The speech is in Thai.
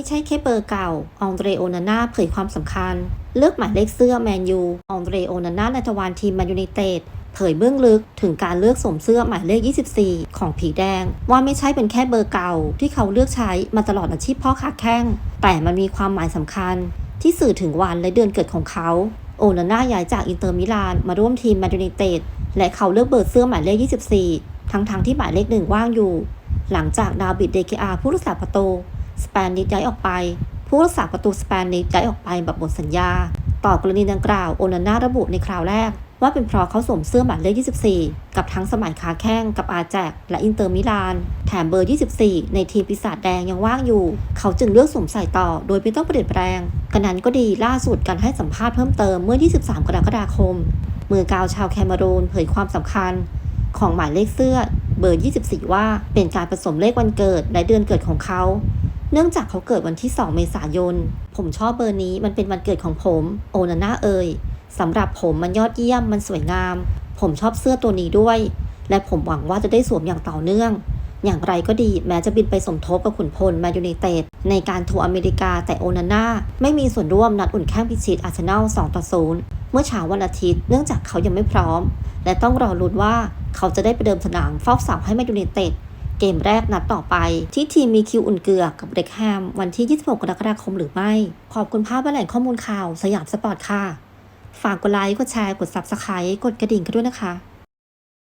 ไม่ใช่แค่เบอร์เก่าองเดรโอนาน่าเผยความสำคัญ เลือกหมายเลขเสื้อแมนยูองเดรโอนาน่าในทวารทีมแมนยูไนเต็ดเผยเบื้องลึกถึงการเลือกสวมเสื้อหมายเลข 24 ของผีแดง ว่าไม่ใช่เป็นแค่เบอร์เก่า ที่เขาเลือกใช้มาตลอดอาชีพพ่อขาแข้ง แต่มันมีความหมายสำคัญ ที่สื่อถึงวันและเดือนเกิดของเขาโอนาน่าย้ายจากอินเตอร์มิลานมาร่วมทีมแมนยูไนเต็ดและเขาเลือกเบอร์เสื้อหมายเลข 24 ทั้งๆที่หมายเลขหนึ่งว่างอยู่ หลังจากดาวิดเดเคอาผู้รักษาประตู สเปนิชย้ายออกไป ผู้รักษาประตูสเปนิชย้ายออกไปแบบหมดสัญญา ต่อกรณีดังกล่าวโอนาน่าระบุในคราวแรก ว่าเป็นเพราะเขาสวมเสื้อหมายเลข 24 กับทั้งสมัยขาแข้งกับอาแจก และอินเตอร์มิลาน แถมเบอร์ 24 ในทีมปีศาจแดงยังว่างอยู่ เขาจึงเลือกสวมใส่ต่อโดยไม่ต้องเปลี่ยนแปลงกันนั้นก็ดีล่าสุดการให้สัมภาษณ์เพิ่มเติมเมื่อ 23 กรกฎาคม มือกาวชาวแคนารูนเผยความสำคัญ ของหมายเลขเสื้อเบอร์ 24 ว่าเป็นการผสมเลขวันเกิดและเดือนเกิดของเขา เนื่องจากเขาเกิดวันที่ 2 เมษายน ผมชอบเบอร์นี้มันเป็นวันเกิดของผม โอนาน่าเอ่ยสำหรับผมมันยอดเยี่ยมมันสวยงาม ผมชอบเสื้อตัวนี้ด้วย และผมหวังว่าจะได้สวมอย่างต่อเนื่อง อย่างไรก็ดีแม้จะบินไปสมทบกับขุนพลแมนยูไนเต็ดในการทัวร์อเมริกาแต่โอนาน่าไม่มีส่วนร่วมนัดอุ่นแข้งพิชิตอาร์เซนอล2ต่อ0เมื่อเช้าวันอาทิตย์เนื่องจากเขายังไม่พร้อม และต้องรอลุ้นว่าเขาจะได้ไปเดิมสนามเฝ้าเสาให้แมนยูไนเต็ด เกมแรกนัดต่อไป ที่ทีมมีคิวอุ่นเกลือกับเด็กแฮมวันที่ 26 กรกฎาคมหรือไม่ ขอบคุณภาพและแหล่งข้อมูลข่าวสยามสปอร์ตค่ะ ฝากกดไลค์ กดแชร์ กด Subscribe กดกระดิ่งกันด้วยนะคะ